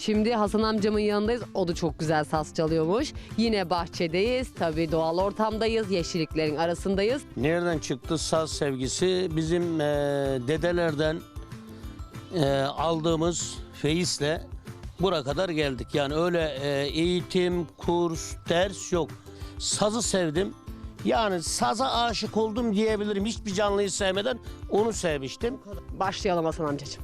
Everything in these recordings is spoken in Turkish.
Şimdi Hasan amcamın yanındayız. O da çok güzel saz çalıyormuş. Yine bahçedeyiz. Tabii doğal ortamdayız. Yeşilliklerin arasındayız. Nereden çıktı saz sevgisi? Bizim eee, dedelerden eee, aldığımız feyizle buraya kadar geldik. Yani öyle eee, eğitim, kurs, ders yok. Sazı sevdim. Yani saza aşık oldum diyebilirim. Hiçbir canlıyı sevmeden onu sevmiştim. Başlayalım Hasan amcacığım.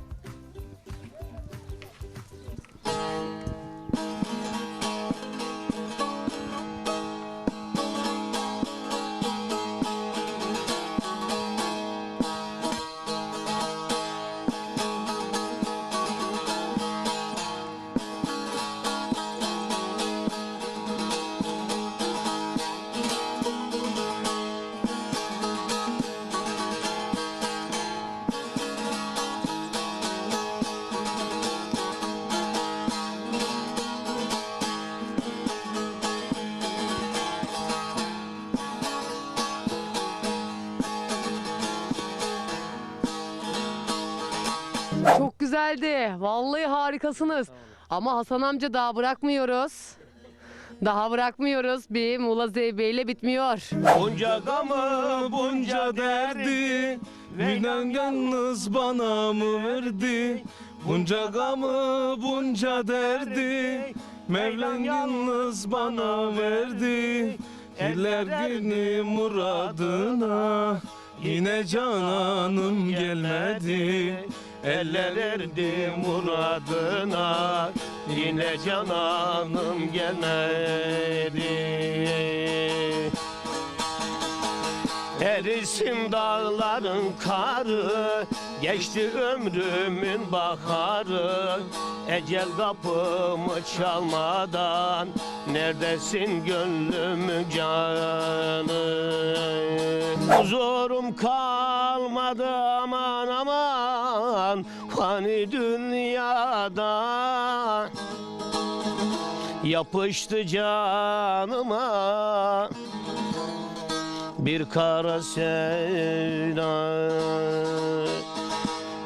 Çok güzeldi. Vallahi harikasınız. Ama Hasan amca daha bırakmıyoruz. Daha bırakmıyoruz. Bir Muğla Zeybe'yle bitmiyor. Bunca gamı bunca derdi Mevlam yalnız bana mı verdi Bunca gamı bunca derdi Mevlam yalnız bana verdi Eller günü muradına Yine cananım gelmedi Eller erdi muradına Yine cananım gelmedi. Erisin dağların karı Geçti ömrümün baharı. Ecel kapımı çalmadan Neredesin gönlümün canı? Huzurum kalmadı aman aman Fani dünyada. Yapıştı canıma. Bir kara sevda.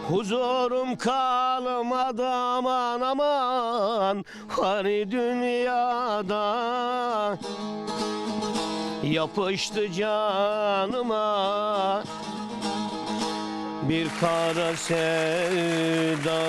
Huzurum kalmadı aman aman Hani dünyada. Yapıştı canıma Bir kara sevda